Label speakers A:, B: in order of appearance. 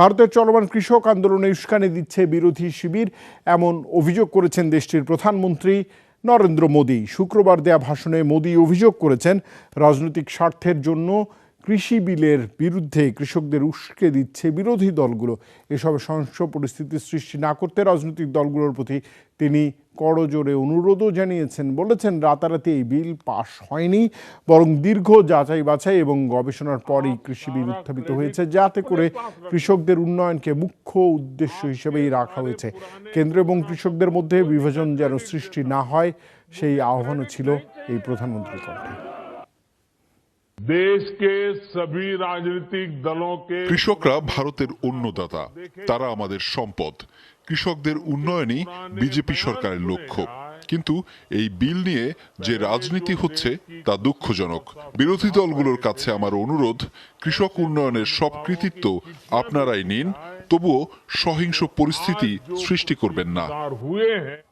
A: ভারতের চলমান কৃষক আন্দোলনে উস্কানি দিচ্ছে বিরোধী শিবির, এমন অভিযোগ করেছেন দেশটির প্রধানমন্ত্রী নরেন্দ্র মোদী। শুক্রবার দেয়া ভাষণে মোদী অভিযোগ করেছেন, রাজনৈতিক স্বার্থের জন্য কৃষি বিলের বিরুদ্ধে কৃষকদের উস্কে দিচ্ছে বিরোধী দলগুলো। এসব সহিংস পরিস্থিতি সৃষ্টি না করতে রাজনৈতিক দলগুলোর প্রতি তিনি করজোরে অনুরোধও জানিয়েছেন। বলেছেন, রাতারাতি এই বিল পাশ হয়নি, বরং দীর্ঘ যাচাই বাছাই এবং গবেষণার পরই কৃষি বিল উত্থাপিত হয়েছে, যাতে করে কৃষকদের উন্নয়নকে মুখ্য উদ্দেশ্য হিসেবেই রাখা হয়েছে। কেন্দ্র এবং কৃষকদের মধ্যে বিভাজন যেন সৃষ্টি না হয়, সেই আহ্বানও ছিল এই প্রধানমন্ত্রীর কণ্ঠে।
B: কৃষকরা ভারতের অন্নদাতা তারা আমাদের সম্পদ। কৃষকদের উন্নয়নই বিজেপি সরকারের লক্ষ্য। কিন্তু এই বিল নিয়ে যে রাজনীতি হচ্ছে তা দুঃখজনক। বিরোধী দলগুলোর কাছে আমার অনুরোধ কৃষক উন্নয়নের সব কৃতিত্ব আপনারাই নিন তবুও সহিংস পরিস্থিতি সৃষ্টি করবেন না।